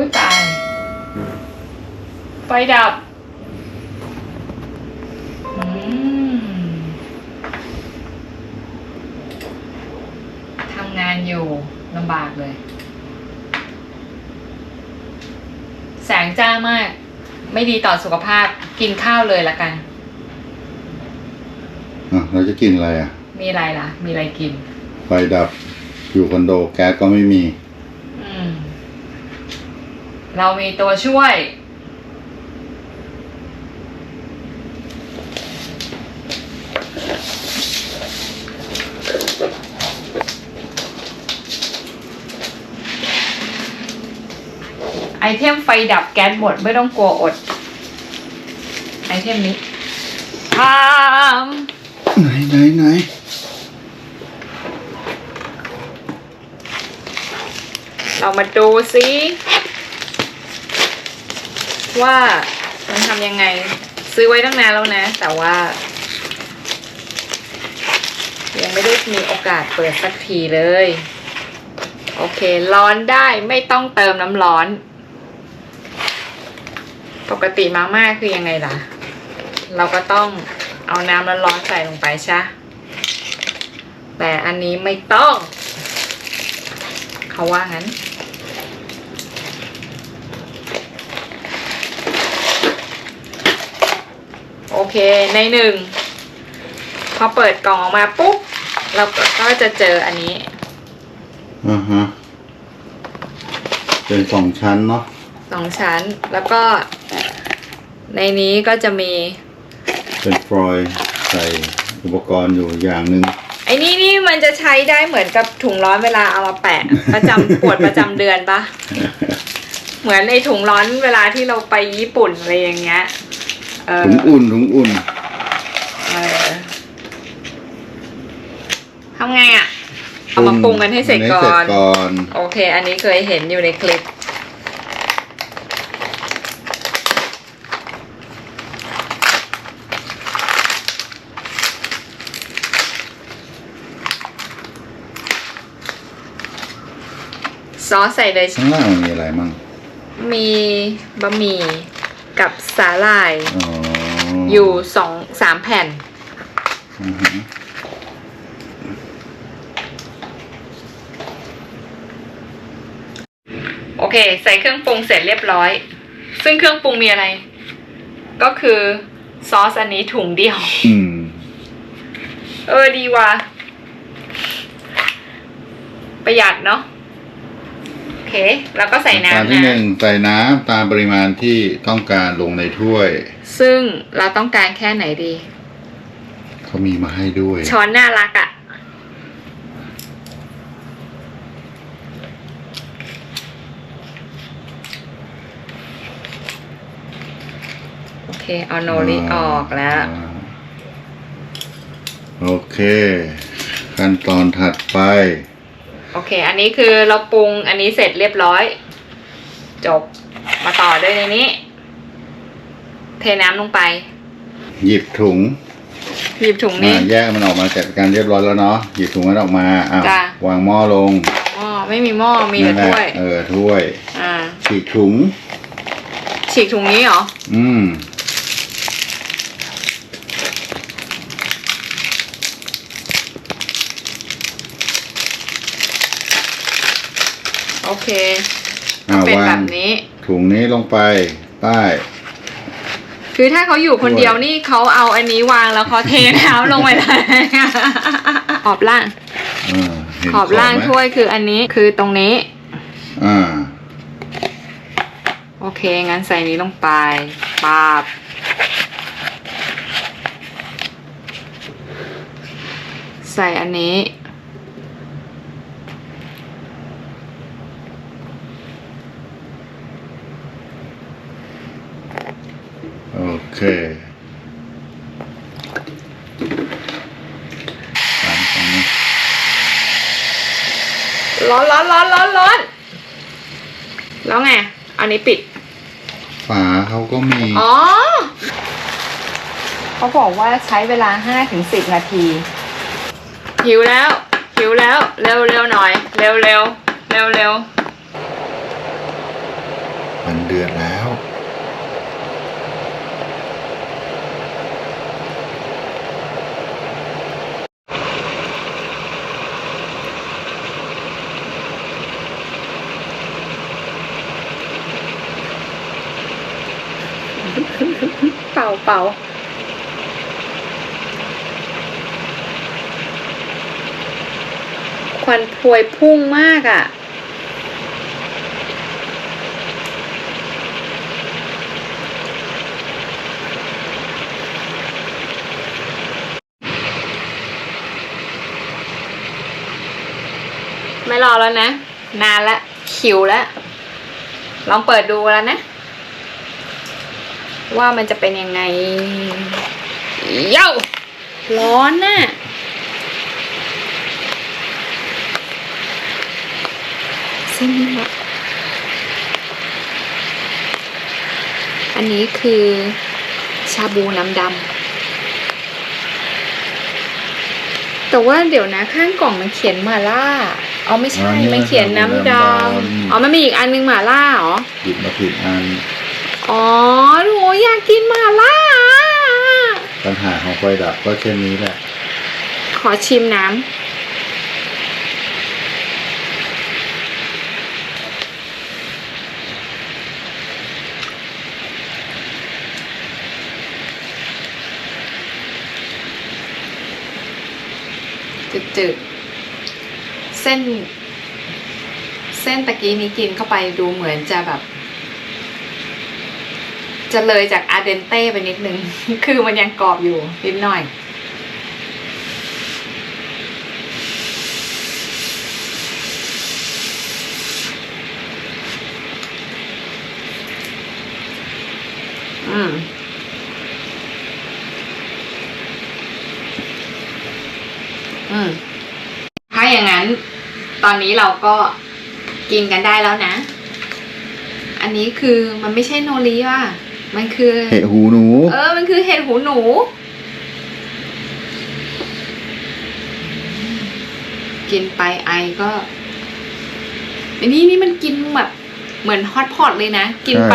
อุ้ยตาย ไฟดับ อืมทำงานอยู่ลำบากเลย แสงจ้ามาก ไม่ดีต่อสุขภาพ กินข้าวเลยละกัน อะเราจะกินอะไรอะ มีอะไรล่ะ มีอะไรกิน ไฟดับ อยู่คอนโดแก๊สก็ไม่มีอืม เรามีตัวช่วย ไอเทมไฟดับแก๊สหมดไม่ต้องกลัวอด ไอเทมนี้ทามไหนไหนไหนเรามาดูซิ ว่ามันทำยังไง ซื้อไว้ตั้งนานแล้วนะ แต่ว่า ยังไม่ได้มีโอกาสเปิดสักทีเลย โอเค ร้อนได้ไม่ต้องเติมน้ำร้อน ปกติมาม่าคือยังไงล่ะ เราก็ต้องเอาน้ำร้อนๆใส่ลงไปใช่แต่อันนี้ไม่ต้อง เขาว่างั้น เคในหนึ่งพอเปิดกล่องออกมาปุ๊บเราก็จะเจออันนี้อ่าฮะเป็นสองชั้นเนาะสองชั้นแล้วก็ ในนี้ก็จะมี เป็นฟรอยล์ใส่อุปกรณ์อยู่อย่างหนึ่งไอ้นี่นี่มันจะใช้ได้เหมือนกับถุงร้อนเวลาเอามาแปะ ประจำปวดประจำเดือนปะเหมือนในถุงร้อนเวลาที่เราไปญี่ปุ่นอะไรอย่างเงี้ย เออถุงอุ่นถุงอุ่น เออทำไงอะ เอามาปรุงกันให้เสร็จก่อให้เสร็นจก่อนโอเค อันนี้เคยเห็นอยู่ในคลิป ซอสใส่เลย ข้างล่างมันมีอะไรมั่งมีบะหมี่ กับสาหร่ายอ๋อออยู่สองสามแผ่นาฮะโอเค ใส่เครื่องปรุงเสร็จเรียบร้อย ซึ่งเครื่องปรุงมีอะไร ก็คือซอสอันนี้ถุงเดียว อืมเออดีว่ะประหยัดเนาะโอ เค แล้วก็ใส่ตามน้ำที่หนึ่นะงใส่น้ำตามปริมาณที่ต้องการลงในถ้วย ซึ่งเราต้องการแค่ไหนดี เขามีมาให้ด้วย ช้อนน่ารักอะ่ะ โอเค เอาโนริออกแล้วอ่าโอเค ขั้นตอนถัดไป โอเค อันนี้คือเราปรุงอันนี้เสร็จเรียบร้อย จบ มาต่อด้วยในนี้ เทน้ำลงไป หยิบถุงหยิบถุงนี้อ่าแยกมันออกมาจัดการเรียบร้อยแล้วเนาะหยิบถุงมันออกมาอ้าวจ้ะ วางหม้อลงหม้อไม่มีหม้อมีแต่นั่นแหละถ้วย เออถ้วยอ่า ฉีกถุง ฉีกถุงนี้เหรอ อืม โอเคอ่าเป็นวาแบงบนี้ ถุงนี้ลงไปใต้ คือถ้าเขาอยู่คนเดียวนี่เขาเอาอันนี้วางแล้วเขาเทน้ำลงไปเลยขอบล่าง อ่าเห็นขอบล่างไหมถ้วยคืออันนี้คือตรงนี้ อ่า โอเค งั้นใส่นี้ลงไปปาบ ใส่อันนี้ โอ เคสามสองหนึ่งร้อนร้อนร้อนร้อนร้อนแล้วไง อันนี้ปิด ฝาเขาก็มี อ๋อ เขาบอกว่าใช้เวลาห้าถึงสิบนาที หิวแล้ว หิวแล้ว เร็วเร็วหน่อย เร็วเร็วเร็วเร็วเดือดแล้ว เป่าเป่าควันพวยพุ่งมากอะ่ะ ไม่รอแล้วนะ นานละคิวแล้วลองเปิดดูแล้วนะ ว่ามันจะเป็นยังไงเย้าร้อนน่ะเส้นนี้ละอันนี้คือชาบูน้ำดำ แต่ว่าเดี๋ยวนะข้างกล่องมันเขียนหมาล่า อ๋อไม่ใช่อ๋อนี่มันเขียนน้ำดน้ำดำำอ๋อมันมีอีกอันนึงหมาล่าเหรอหยิบมาผิดอัน อ๋อหนูอยากกินหมาล่า ปัญหาของไฟดับก็เช่นนี้แหละ ขอชิมน้ำจืดๆ เส้น เส้นตะกี้นี้กินเข้าไปดูเหมือนจะแบบ จะเลยจากอาเดนเต้ไปนิดนึง คือมันยังกรอบอยู่นิดหน่อย อืมอืมถ้าอย่างนั้น ตอนนี้เราก็กินกันได้แล้วนะ อันนี้คือมันไม่ใช่โนริว่ะ มันคือ เห็ดหูหนู เออ มันคือเห็ดหูหนู กินไปไอก็อันนี้นี่มันกินแบบเหมือนฮอตพอตเลยนะ กินไป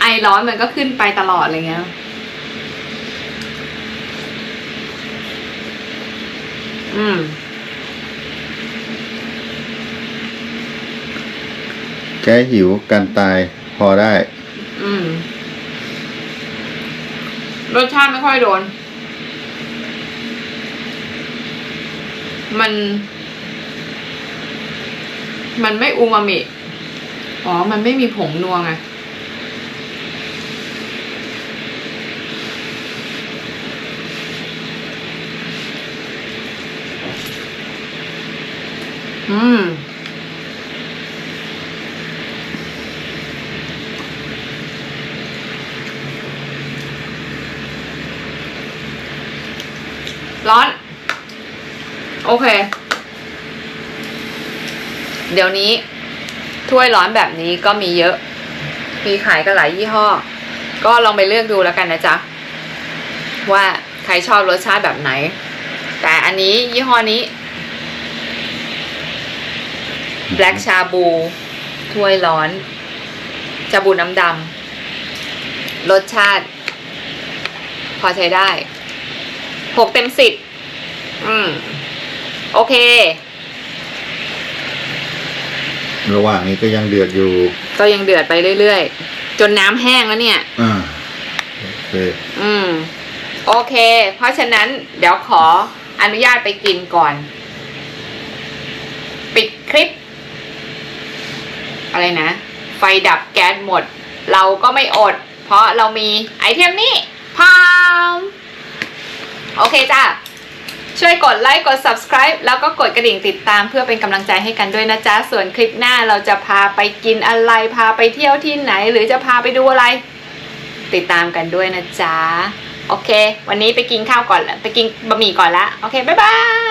ไอร้อนมันก็ขึ้นไปตลอดอะไรเงี้ย อืม แก้หิวกันตายพอได้ อืม รสชาติไม่ค่อยโดน มัน มันไม่อูมามิ อ๋อ มันไม่มีผงนัวไงอืม ร้อน โอเค เดี๋ยวนี้ถ้วยร้อนแบบนี้ก็มีเยอะ มีขายกันหลายยี่ห้อ ก็ลองไปเลือกดูแล้วกันนะจ๊ะ ว่าใครชอบรสชาติแบบไหน แต่อันนี้ยี่ห้อนี้ Black ชาบูถ้วยร้อน ชาบูน้ำดำรสชาติ พอใช้ได้หกเต็มสิบอืม โอเค ระหว่างนี้ก็ยังเดือดอยู่ ก็ยังเดือดไปเรื่อยๆ จนน้ำแห้งแล้วเนี่ย อ่าโอเคอืม โอเค เพราะฉะนั้นเดี๋ยวขออนุญาตไปกินก่อน ปิดคลิป อะไรนะ ไฟดับแก๊สหมด เราก็ไม่อด เพราะเรามีไอเทมนี้พามโอเคจ้า ช่วยกดไลค์กด subscribe แล้วก็กดกระดิ่งติดตามเพื่อเป็นกำลังใจให้กันด้วยนะจ๊ะ ส่วนคลิปหน้าเราจะพาไปกินอะไร พาไปเที่ยวที่ไหน หรือจะพาไปดูอะไร ติดตามกันด้วยนะจ๊ะ โอเค วันนี้ไปกินข้าวก่อนละไปกินบะหมี่ก่อนละ โอเค บ๊ายบาย